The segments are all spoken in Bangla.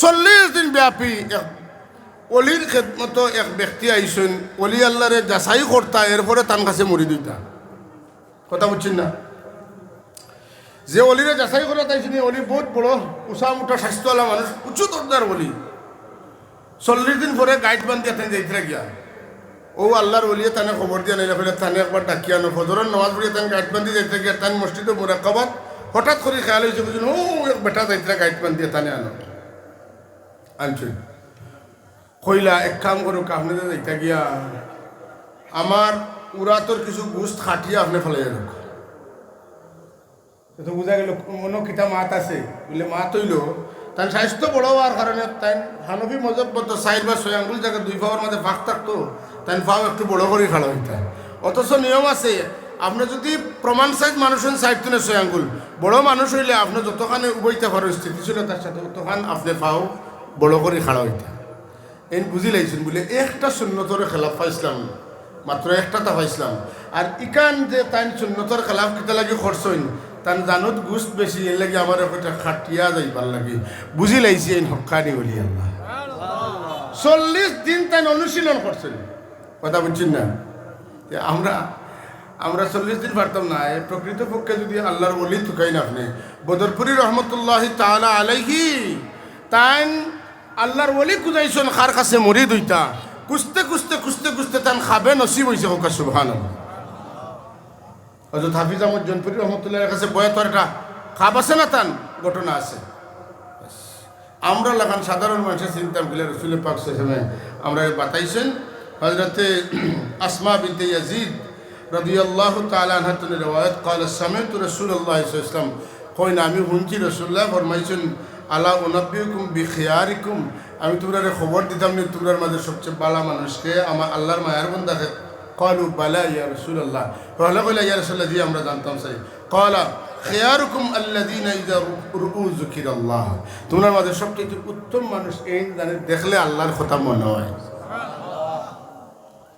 চল্লিশ দিন ব্যাপী এক অলির খেদমত এক ব্যক্তি আইসেন অলি আল্লাহরে যাচাই করতা এরপরে তান কাছে মরি দিতা কথা বুঝছেন না? যে অলিরে যাচাই করে তাইছেন অলি বহুত বড় উষা মুঠা স্বাস্থ্যওয়ালা মানুষ উঁচু দরদার বলি চল্লিশ দিন পরে গাইড বান্ধিয়া তাই যাইতে গিয়া। ও আল্লাহর অলিয়ে তানে খবর দিয়া নাইলে ফেলে তানে একবার ডাকিয়া নো ফজরের নামাজ পড়িয়ে তান গাইড বান্ধি যাইতে গিয়া, তান মসজিদে মোরাকাবাদ হঠাৎ করে খেয়াল হয়েছে বুঝুন ও এক বেটা যাইতে গাইড বান্ধিয়া তানে আনো। আনছেন কইলা, এক কাম করুক আপনি তো যাইতে গিয়া, আমার উড়াতর কিছু গুস্ত খাটিয়ে আপনি ফেলাই রাখ তো বোঝা গেল, মনে কিতা মাত আছে, বলে মাত হইল তাই স্বাস্থ্য বড় হওয়ার কারণে তাই হানফি মজব মতো সাইড বা ছয় আঙ্গুল জায়গা দুই পাওয়ার মধ্যে ফাঁক থাকতো তাই পাও একটু বড় করে খাড়া হইতে। অথচ নিয়ম আছে, আপনি যদি প্রমাণ সাইজ মানুষের সাইড তুলে ছয় আঙ্গুল, বড় মানুষ হইলে আপনি যতখানে উবইতে পারেন স্থিতিশীলতার সাথে ততখান আপনি পাও বড় করে খাড়া হইতে। এই বুঝি লাইছেন বলে, একটা শূন্যতর খেলাফ পাইছিলাম মাত্র একটা তা পাইছিলাম আর ইকান যে তাই শূন্যতর খেলাফ কিতা লাগে খরচ হইন তান জানত গুস্ত বেশি, এর লাগে আমার একটা খাটিয়া যাইবার লাগে। বুঝি লাইছি এই হকানি বলি আল্লাহ। চল্লিশ দিন তাই অনুশীলন করছেন কথা বুঝছেন না? আমরা আমরা চল্লিশ দিন পারতাম না, এ প্রকৃতপক্ষে যদি আল্লাহর বলি তুকাই না আপনি। বদরপুরি রহমতুল্লাহ তাহলে আলাইহি তাই আল্লাহর বলি কুজাইছেন খার কাছে মরি দুইটা কুস্তে কুস্তে কুস্তে কুস্তে তান খাবে নসিব হয়েছে হোক সুবহান হজরত হাফিজ আহমদ জনপুরি রহমতুল্লাহের কাছে বয়াতর একটা খাপ আছে না তান ঘটনা আছে আমরা লাগান সাধারণ মানুষের চিন্তা করলে রসুল পাক সেখানে আমরা বাতাইছেন হজরতে আসমা বিনতে ইয়াজিদ রাদিয়াল্লাহু তাআলা আনহা তুমি রওয়ায়াত قال سمعت رسول الله صلى الله عليه وسلم কই না আমি শুনছি রসুল্লাহ ফরমাইছেন আলা উনাব্বিকুম বিখিয়ারিকুম। আমি তোমরা খবর দিতাম নি তোমরার মাঝে সবচেয়ে বালা মানুষকে আমার আল্লাহর মায়ার বন্দাকে কলু বালা ইয়া রসুল্লাহ রহলা কইলা ইয়া রসুল্লাহ জি আমরা জানতাম সাই। কলা, খেয়ারুকুম আল্লাদিনা জুকির আল্লাহ তোমার মাঝে সবচেয়ে উত্তম মানুষ এই জানে দেখলে আল্লাহর কথা মনে হয়।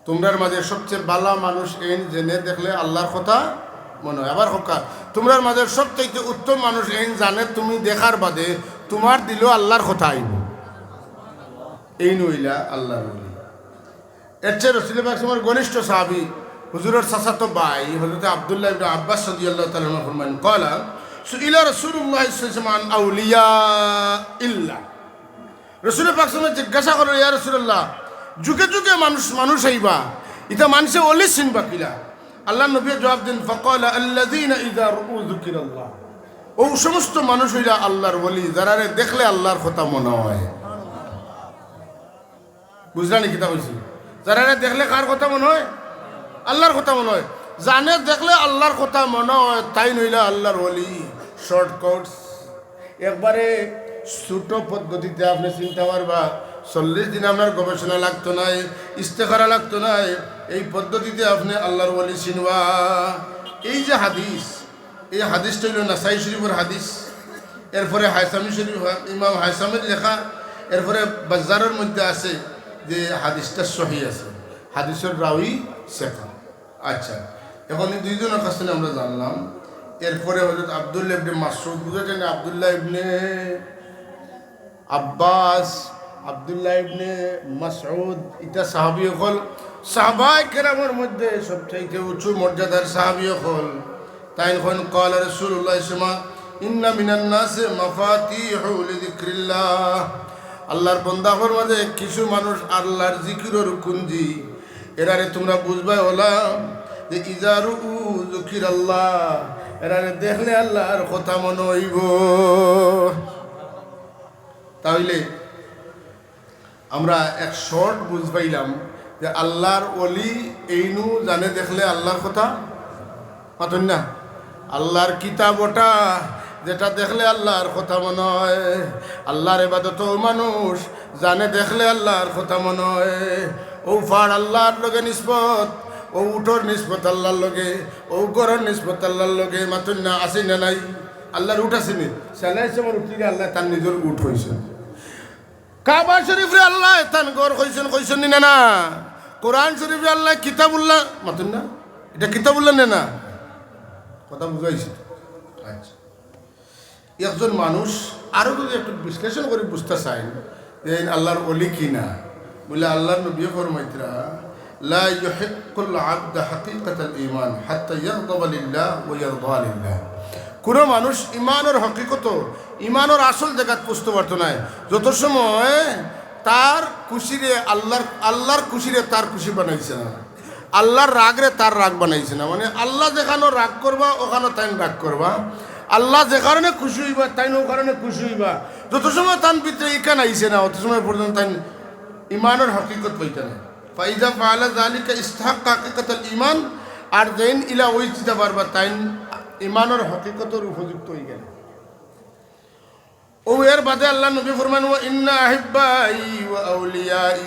তোমরার মাঝে সবচেয়ে বালা মানুষ এই জেনে দেখলে আল্লাহর কথা মনে হয়। আবার হকা তোমরার মাঝে সবচেয়ে উত্তম মানুষ এই জানে তুমি দেখার বাদে তোমার দিল আল্লাহর কথা আইব। এই নইলা আল্লাহ বলি এর চেয়ে রসুলের বাকসুমার ঘনিষ্ঠ সাহাবি, হুজুরের সাসাতো বাই হজরত আবদুল্লাহ ইবনে আব্বাস সাদিয়াল্লাহ তাআলা ফরমান কলা, সুইলা রাসূলুল্লাহ সাল্লাল্লাহু আউলিয়া ইল্লা। রসুল পাকসামে জিজ্ঞাসা করো ইয়া রসুল্লাহ যুগে যুগে মানুষ মানুষ আইবা, ইতা মানুষে অলি চিনবা কিলা? আল্লাহ নবী জবাব দিন, ফকল আল্লাদিন ইদা রু যুকিরাল্লাহ। ও সমস্ত মানুষ হইলা আল্লাহর বলি যারা দেখলে আল্লাহর কথা মনে হয়। বুঝলানি কিতা হয়েছে যারা দেখলে কার কথা মনে হয়? আল্লাহর কথা মনে হয়। জানে, দেখলে আল্লাহর কথা মনে হয়, তাই নইলে আল্লাহর বলি শর্টকাটস একবারে ছোট পদ্ধতিতে আপনি চিন্তা পারবা চল্লিশ দিন আপনার গবেষণা লাগতো না ইস্তেখারা লাগতো নাই, এই পদ্ধতিতে আপনি আল্লাহর বলি চিনবা। এই যে হাদিস এই হাদিসটা হইল নাসাই শরীফের হাদিস। এরপরে হায়সামি শরীফ, ইমাম হায়সামের লেখা। এরপরে বাজারের মধ্যে আছে যে হাদিসটা সহি আছে। হাদিসের রাউই শেখা। আচ্ছা এখন এই দুইজনের কাছ থেকে আমরা জানলাম। এরপরে হজরত আবদুল্লাহ ইবনে মাসুদ বুঝেছেন আবদুল্লাহ ইবনে আব্বাস, আবদুল্লাহ ইবনে মাসউদ, এটা সাহাবি হল। সাহাবাই কেরামের মধ্যে সবচাইতে উঁচু মর্যাদার সাহাবি হল। তাই এখন কল রসুল্লাহ ইসমা ইন্না মিনান নাসে মাফাতিহু লিযিকরিল্লাহ। আল্লাহর বন্দাহর মাঝে, কিছু মানুষ আল্লাহর জিকিরের কুঞ্জি। এরারে তোমরা বুঝবাই ওলা যে ইজারু জুকির আল্লাহ এরারে দেখলে আল্লাহর কথা মনে হইব। তাহলে আমরা এক শর্ট বুঝ পাইলাম যে আল্লাহর অলি এইনু জানে দেখলে আল্লাহর কথা পাতন না? আল্লাহর কিতাব ওটা, যেটা দেখলে আল্লাহর কথা মনে হয়। আল্লাহর এবাদত মানুষ, জানে দেখলে আল্লাহর কথা মনে হয়। ও ফাড় আল্লাহর লগে নিষ্পত, ও উঠোর নিষ্পত আল্লাহর লগে, ও গরর নিষ্পত আল্লাহর লগে মাতুন না আসি না নাই? আল্লাহর উঠ আসেনি সেলাই সময় উঠলি আল্লাহ তার নিজের উঠ হয়েছে কাবা শরীফে আল্লাহ তান গড় কইছেন কইছেন নি না কোরআন শরীফে আল্লাহ কিতাবুল্লাহ মাতুন না এটা কিতাবুল্লাহ নে না? কথা বুঝাইছে। আচ্ছা। একজন মানুষ আরও যদি একটু বিশ্লেষণ করে বুঝতে চায় যে আল্লাহর অলি কিনা, বলে আল্লাহর নবী ফরমাইতরা ইউহিক্কুল আবদ হাকিকাতাল ঈমান হাত্তা ইয়াগদাবা লিল্লাহ ওয়া ইয়ারদা লিল্লাহ। কোন মানুষ ইমানের হকিকত ইমানের আসল জায়গাত পুষতে পারতো না যত সময় তার খুশিরে আল্লাহর আল্লাহর খুশিরে তার খুশি বানাইছে না। আল্লাহর রাগরে তার রাগ বানাইছে না। মানে আল্লাহ যেখানে রাগ করবা, ওখানে তাই রাগ করবা। আল্লাহ যে কারণে খুশি হইবা তাই ও কারণে খুশি হইবা। যত সময় তান ভিতরে ইকান আইছে না, অত সময় পর্যন্ত তাই ইমানের হকিকত পাইতে না ফাইজা ফাআলা যালিকা ইস্তাহাক হাকিকাতুল ঈমান, আর যেন ইলা ওই চিতা পারবা তাই ইমানের হকিকতের উপযুক্ত হয়ে গেল। ও এর বাদে আল্লাহ নবী ফরমান ওয়া ইন্না আহিব্বাই ওয়া আউলিয়াই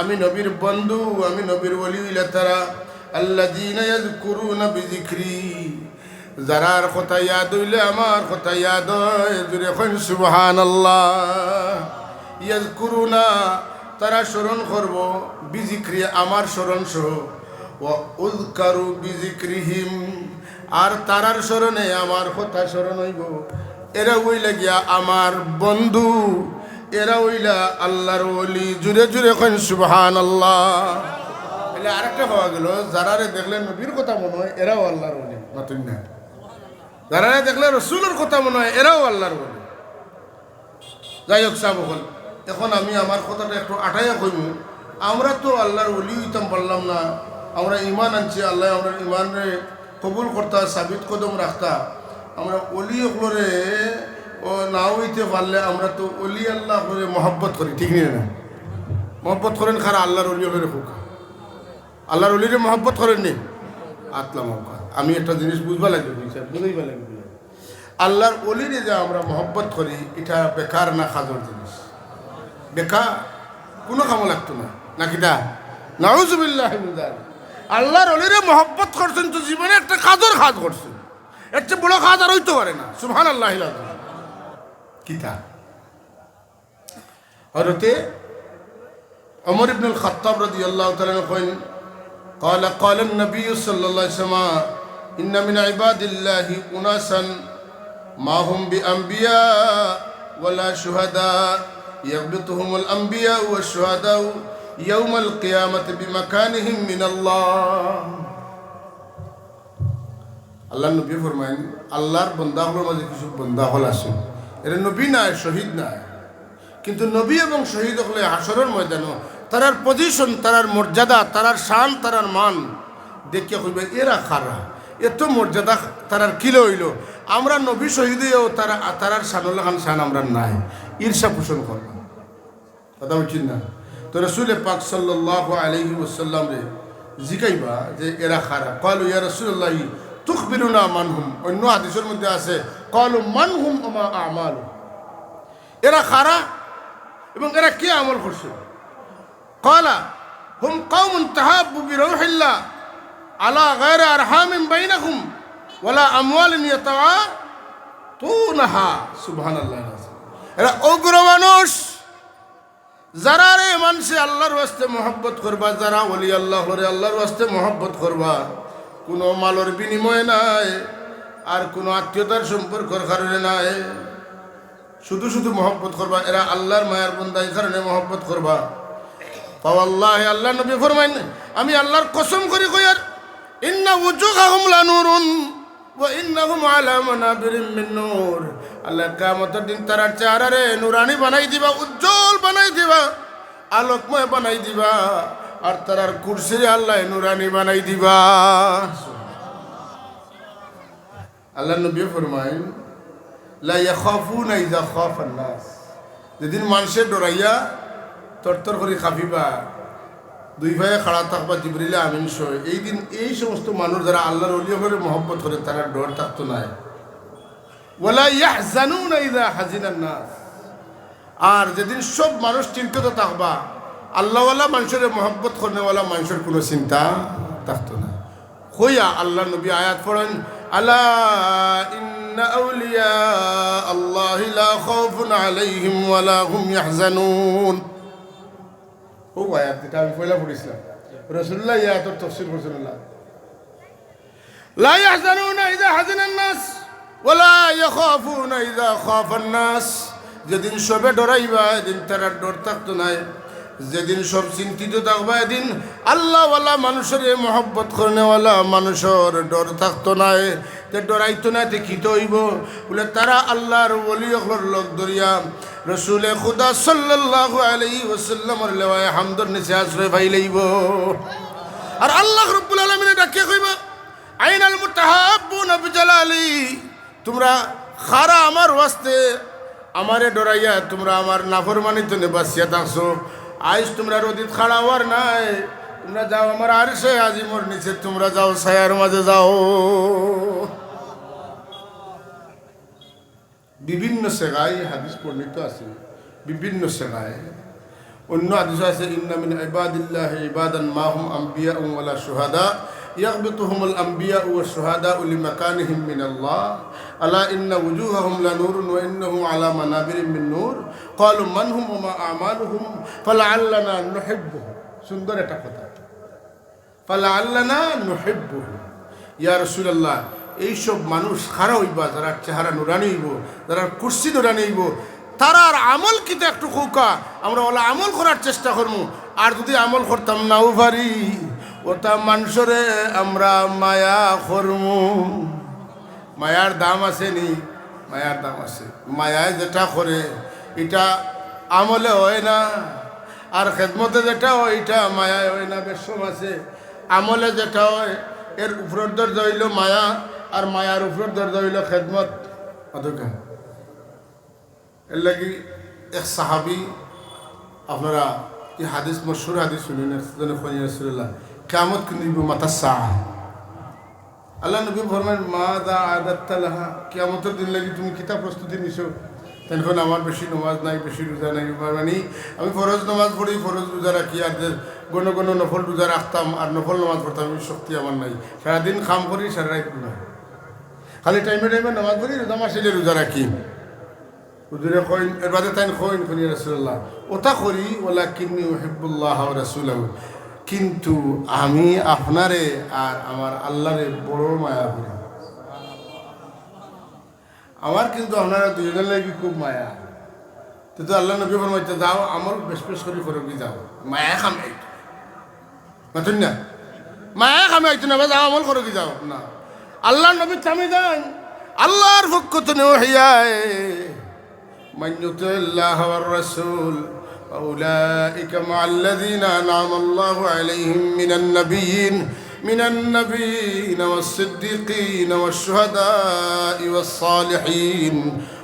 আমি নবীর বন্ধু, আমি নবীর হইলা তারা আল্লাযীনা ইয়াযকুরুনা বিযিকরি। যারার কথা ইয়াদ হইলে আমার কথা ইয়াদ হয়। জুড়ে এখন সুবহানাল্লাহ। ইয়াযকুরুনা, তারা স্মরণ করব বিজিক্রি আমার স্মরণ সহ ও উদ্কারু বিজিক্রিহিম আর তারার স্মরণে আমার কথা স্মরণ হইব। এরা ওইলা গিয়া আমার বন্ধু। এরা ওইলা আল্লাহর ওলি, জুড়ে জুড়ে কইন সুবহান আল্লাহ এলে আরেকটা পাওয়া গেল, যারারে দেখলে নবীর কথা মনে হয়, এরাও আল্লাহর ওলি। মাতুন না। যারারে দেখলে রসুলের কথা মনে হয়, এরাও আল্লাহর ওলি। যাই হোক সাহ এখন আমি আমার কথাটা একটু আটাইয়া কইব আমরা তো আল্লাহর ওলি হইতাম পারলাম না। আমরা ইমান আনছি, আল্লাহ আমরা ইমানরে কবুল করতা, সাবিত কদম রাখতা। আমরা অলি ওগুলোরে ও না হইতে পারলে আমরা তো অলি আল্লাহ করে মহব্বত করি, ঠিক নিয়ে না? মহব্বত করেন খারা আল্লাহর অলি হলে হোক আল্লাহর অলিরে মহব্বত করেন নি? আতলা মহব্বত। আমি একটা জিনিস বুঝবা লাগবে বুঝাইবা লাগবে আল্লাহর অলিরে যে আমরা মহব্বত করি, এটা বেকার না খাজর জিনিস? বেকার? কোনো কামো লাগতো না। নাকি নাকিটা নাউজুবিল্লাহ আল্লাহর অলিরে মহব্বত করছেন তো জীবনে একটা খাজর খাজ করছেন। এর চেয়ে বড় খাজ আর হইতে পারে না। সুবহান আল্লাহ কিতা হরতে عمر بن الخطاب رضي الله تعالى عنه قال قال قال النبي صلى الله عليه وسلم إن من عباد الله أناسا ما هم بأنبياء ولا شهداء يغبطهم الأنبياء والشهداء يوم القيامة بمكانهم من الله আল্লাহ নবী ফরমাইন আল্লাহর বন্দাগুলোর মাঝে কিছু বন্দা হল আছে এটা নবী নাই, শহীদ নাই। কিন্তু নবী এবং শহীদ হলে হাসরের ময়দানও, তারার পজিশন তারার মর্যাদা, তারার শান, তারার মান দেখিয়া কইবে এরা খারা এত মর্যাদা তারার কিলো হইল আমরা নবী শহীদেও তারা, তারার শানুল্লাহ খান শান আমরা নাই। ঈর্ষা পোষণ করলাম কথা বলছি না? তো রসুল পাক সাল্লাহ আলহি ওসাল্লাম রে জিকাইবা যে এরা খারা কলু ইয়া রসুল্লাহ তুখবিরুনা মানহুম। অন্য হাদিসের মধ্যে আছে, কলু মানহুম ওমা আমাল। এরা খারা এবং এরা কি আমল করছে? কলা, হুম কৌমুন তাহাবু বিরৌহিল্লাহ আলা গায়র আরহামিন বাইনাকুম ওয়ালা আমওয়ালিন ইয়াতাওয়া তুনহা সুবহানাল্লাহ, এরা অগ্র মানুষ। যারা রে মানুষে আল্লাহর ওয়াস্তে মহব্বত করবা, যারা ওলি আল্লাহ আল্লাহর ওয়াস্তে মহব্বত করবা। কোনো মালর বিনিময় নাই, আর কোনো আত্মীয়তার সম্পর্কর কারণে নাই। শুধু শুধু মহব্বত করবা, এরা আল্লাহর মায়ের বন্দা এই কারণে মহব্বত করবা। আল্লাহ আল্লাহ নবী ফরমাইন, আমি আল্লাহর কসম করি কই আর, ইন্না লানুরুন মানাবিরিম মিন নূর। আল্লাহ কিয়ামতের দিন তারা চেহারারে নুরানি বানাই দিবা, উজ্জ্বল বানাই দিবা, আলোকময় বানাই দিবা। আর তারার কুরসিরে আল্লাহ নুরানি বানাই দিবা। আল্লাহ নবী ফরমাইন, লা ইয়াখাফুনা ইযা খাফান নাস যেদিন মানুষে ডরাইয়া তরতর করে খাফিবা, দুই ভাইয়ে খাড়া থাকবা জিবরিলে আমিন সই এই দিন এই সমস্ত মানুষ যারা আল্লাহর অলিয়া করে মহব্বত করে, তারা ডর থাকতো নাই ওয়ালা ইয়াহজানুনা ইযা হাজিনান নাস আর যেদিন সব মানুষ চিন্তিত থাকবা আল্লাহওয়ালা মানুষের মহব্বত করেওয়ালা মানুষের কোনো চিন্তা থাকতো না। হইয়া আল্লাহ নবী আয়াত পড়েন, আলা ইন্না আউলিয়া আল্লাহ আমি পয়লা পড়েছিলাম। যেদিন সবে ডরাইবা, এদিন তারা ডর থাকতো নাই। যেদিন সব চিন্তিত থাকবা, এদিন আল্লাহওয়ালা মানুষের মহব্বত করেনেওয়ালা মানুষের ডর থাকতো নাই তে ডরাইতো না তে খিত হইব বলে, তারা আল্লাহর ওলি অখলর লোক দরিয়া রসুলে খুদা সাল্লাল্লাহু আলাইহি ওয়াসাল্লামর লেওয়ায় হামদর নিচে আশ্রয় পাই লইব। আর আল্লাহ রব্বুল আলামিনে ডাকিয়ে কইবা? আইনাল মুতাহাব্বুনা বিজালালি। তোমরা খারা আমার ওয়াস্তে আমারে ডরাইয়া তোমরা আমার নাফরমানিতে নেবাসিয়া থাকছো। আইস তোমরা রোদিত খাড়া হওয়ার নাই। তোমরা যাও আমার আর সে আজিমর নিচে তোমরা যাও, ছায়ার মাঝে যাও। বিভিন্ন সেগায় হাদিস পণ্ডিত আছে, বিভিন্ন সেগায় অন্য হাদিস আছে ইন্নামিন ইবাদিল্লাহ ইবাদান মাহুম আম্বিয়া ওয়ালা সুহাদা يغبطهم الأنبياء والشهداء لمكانهم من الله ألا إن وجوههم لنور وإنهم على منابر من نور قالوا من هم وما أعمالهم فلعلنا نحبهم সুন্দর একটা কথা ফালাল্লানা নুহিব্বুহু ইয়া রাসূলুল্লাহ এইসব মানুষ খারা হইবা যারা চেহারা নুরানি হইব যারা কুর্সি নুরানি হইব তারার আমল কিন্তু একটু কৌকা আমরা ওলা আমল করার চেষ্টা করবো আর যদি আমল করতাম নাও পারি ওটা মানুষরে আমরা মায়া করমু। মায়ার দাম আছে নি মায়ার দাম আছে মায়ায় যেটা করে, এটা আমলে হয় না। আর খেদমতে যেটা হয়, এটা মায়ায় হয় না বেশম আছে। আমলে যেটা হয়, এর উপরের দরজা হইল মায়া, আর মায়ার উপরের দরজা হইল খেদমত। অধকা। এর লাগি এক সাহাবি, আপনারা এই হাদিস মশুর হাদিস শুনেন রসুল্লাহ কেমত কিন্তু মাতা সাহ। আল্লাহ নবী ফরমান মা দা আদাত্তালাহা কেমতের দিন লাগি তুমি কিতাব প্রস্তুতি নিছো। তখন আমার বেশি নমাজ নাই, বেশি রোজা নাই মানে আমি ফরজ নমাজ পড়ি, ফরজ রোজা রাখি, আর গণ গণ নফল রোজা রাখতাম, আর নফল নমাজ পড়তাম, এই শক্তি আমার নাই। সারাদিন খাম করি, সারা রাত না খালি টাইমে টাইমে নামাজ পড়ি, রোজা মাসিলে রোজা রাখি। হুজুরে কইন, এর বাদে তাই কইন করি রাসূলুল্লাহ ওটা করি ওলা কিন্নি হিব্বুল্লাহ রাসূলাহু। কিন্তু আমি আপনারে আর আমার আল্লাহরে বড় মায়া করি। আমার কিন্তু আপনারা দুজনের লাগে খুব মায়া। তো আল্লাহ নবী ফরমাইতে যাও আমার বেশ বেশ করে করে কি যাও। মায়া খামাই মাতুন না? মায়া খামে আইতো না যাও আমল করে কি যাও। না। আল্লাহ নবী থামে যান। আল্লাহর পক্ষ তো নেওয়া হইয়ায় মান্যত আল্লাহ রসুল। فأولئك مع الذين أنعم الله عليهم من النبيين من النبيين والصديقين والشهداء والصالحين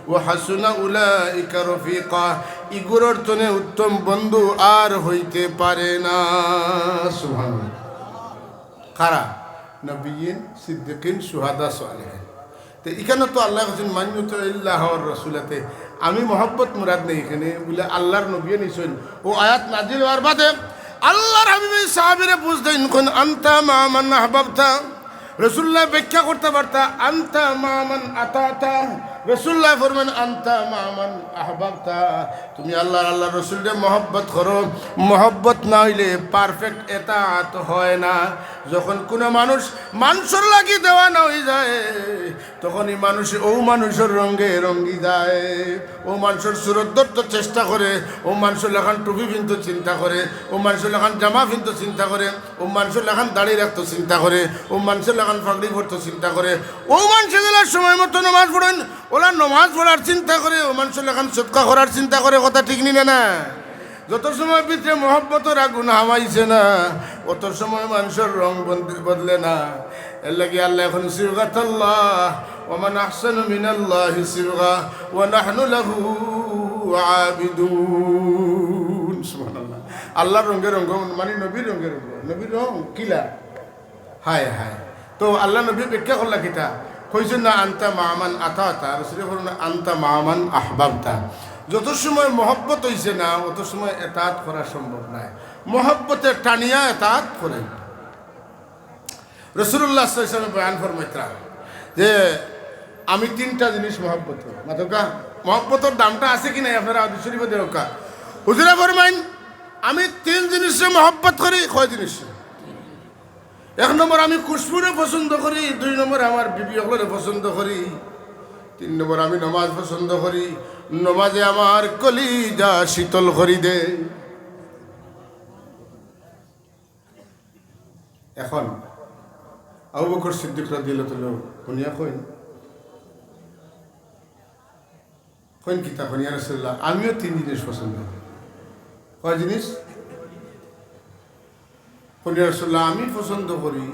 وحسن أولئك رفيقا ইগুরর তনে উত্তম বন্ধু আর হইতে পারে না সুবহান কারা নবীন সিদ্দিকিন সুহাদা সালেহিন তো এখানে তো আল্লাহ হোসেন মান্যত ইল্লাহ রসুলাতে আমি মোহাম্মত মুরাদ নেই এখানে, বলে আল্লাহর নবী নিছেন ও আয়াত নাজিল হওয়ার বাদে আল্লাহর হাবিবে সাহাবিরে বুঝতেন কোন আন্তা মামান আহবাবতা? রসুল্লাহ ব্যাখ্যা করতে পারতা, আন্তা মামান আতাতা। রসুল্লাহ ফরমান, আন্তা মামান আহবাবতা। তুমি আল্লাহ আল্লাহ রসুলরে মহব্বত করো। মহব্বত না হইলে পারফেক্ট এতাত হয় না। যখন কোনো মানুষ মানুষের লাগি দেওয়া না হয়ে যায়, তখনই মানুষ ও মানুষের রঙ্গে রঙ্গি যায়। ও মানুষের সুরত ধরতে চেষ্টা করে, ও মানুষের লেখান টুপি কিন্তু চিন্তা করে, ও মানুষের লেখান জামা কিন্তু চিন্তা করে, ও মানুষের লেখান দাড়ি রাখতে চিন্তা করে, ও মানুষের লেখান ফাগড়ি ভরতে চিন্তা করে, ও মানুষের সময় মতো নমাজ পড়েন, ওলা নমাজ পড়ার চিন্তা করে, ও মানুষের লেখান সৎকা করার চিন্তা করে, কথা ঠিক নিনে না। যত সময় ভিতরে মহব্বতর আগুন হামাইছে না, অত সময় মানুষের রং বদ- বদলে না। এর লাগে আল্লাহ এখন আল্লাহ ওমান আহসান মিনাল্লাহ সিরগা ওয়া নাহনু লাহু আবিদুন সুবহানাল্লাহ আল্লাহর রঙে রঙ মানে নবীর রঙে রঙ। নবীর রং কিলা? হায় হায়। তো আল্লাহ নবী ব্যাখ্যা করলা কিতা? কইছেন, না, আন্তা মামান আতা আতা রসুলের বলুন না আন্তা মামান আহবাবতা। যত সময় মহব্বত হইছে না, অত সময় এতাত করা সম্ভব নয় মহব্বতে টানিয়া এতাত করে রসুল্লাহ বয়ান ফরমাইত্রা যে আমি তিনটা জিনিস মহব্বত মাতকা মহব্বতর দামটা আছে কি নাই? আপনারা শরীফ দেওকা হুজুরা ফরমাইন, আমি তিন জিনিসে মহব্বত করি, কয় জিনিস? এক নম্বর, আমি খুশবুরে পছন্দ করি, দুই নম্বর, আমার বিবি হলরে পছন্দ করি, তিন নম্বর, আমি নমাজ পছন্দ করি, নমাজে আমার কলিজা শীতল করি দে। এখন, আবু বকর সিদ্দিক রাদিয়াল্লাহু শুনিয়া কইন কইন কিতা কইন রাসূলুল্লাহ? আমিও তিন জিনিস পছন্দ করি। কয় জিনিস? কইন রাসূলুল্লাহ, আমি পছন্দ করি,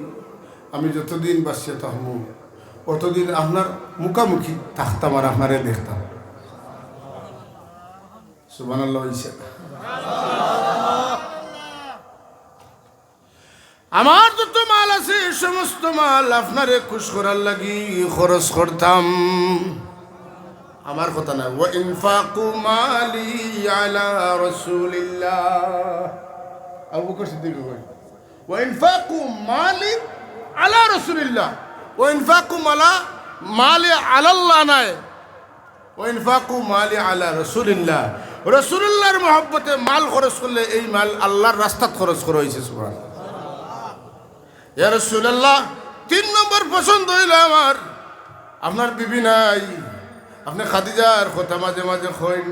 আমি যতদিন বাঁচিয়ে থাকব অতদিন আপনার মুখামুখি থাকতাম আর আপনারে দেখতাম। সুবান আমার যত মাল আছে সমস্ত মাল আপনারে খুশ করার লাগি খরচ করতাম। আমার কথা না। ও ইনফাকু মালি আলা রাসূলিল্লাহ। আবু বকর সিদ্দিক কই ও ইনফাকু মালি আলা রাসূলিল্লাহ। ও ইনফাকু মালা, মালি আলাল্লাহ নাই। ও ইনফাকু মালি আলা রাসূলিল্লাহ। রাসূলুল্লাহর মহব্বতে মাল খরচ করলে এই মাল আল্লাহর রাস্তাত খরচ করা হয়েছে, সুবহানাল্লাহ। ইয়া রাসূলুল্লাহ, তিন নম্বর পছন্দ হইল আমার। আপনার বিবি নাই। আপনি খাদিজার কথা মাঝে মাঝে খইন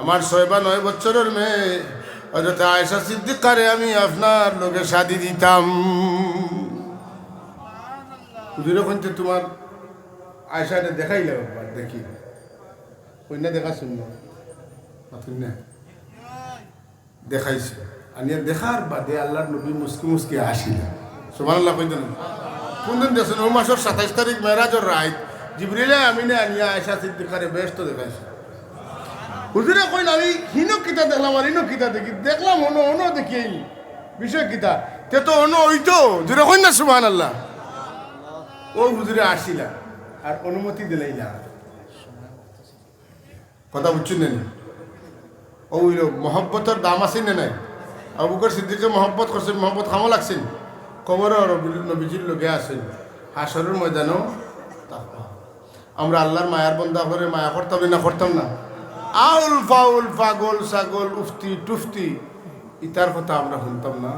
আমার ছয় বা নয় বছরের মেয়ে। অযথা আয়সা সিদ্দিকারে আমি আপনার লোকে শাদি দিতাম। কইতে তোমার আয়সাটা দেখাই একবার, দেখি। কন্যা দেখা শুনল না। দেখাইছে। আনিয়া দেখার বাদে আল্লাহর নবী মুসকি মুসকি আসিলেন। সুবহানাল্লাহ কইতেন। কোনদিন দেখছেন, ও মাসের সাতাইশ তারিখ মেরাজর রাইত জিবরিলে আমিনে আনিয়া আয়সা সিদ্দিকারে ব্যস্ত দেখাইছে। হুজুরে কইন আমি হিনো কিতা দেখলাম আর হিনো কিতা দেখি, দেখলাম অন্য অন্য দেখি বিষয় কিতা। তে তো অন্য ওইতো জুড়ে কইন না সুবহান আল্লাহ ও হুজুরে আসিলা, আর অনুমতি দিলাইলা। কথা বুঝছেন না? ও ওইল মহব্বতের দাম আছে না নাই? আবুকর সিদ্দিকে মহব্বত করছেন, মহব্বত খামো লাগছেন। কবর নবীজির লোকে আছেন। হাসরের ময়দানও। আমরা আল্লাহর মায়ার বন্ধা করে মায়া করতাম না করতাম না। আউল ফাউল, পাগল, ছাগল, উফতি, টুফতি, ইতার কথা আমরা শুনতাম না।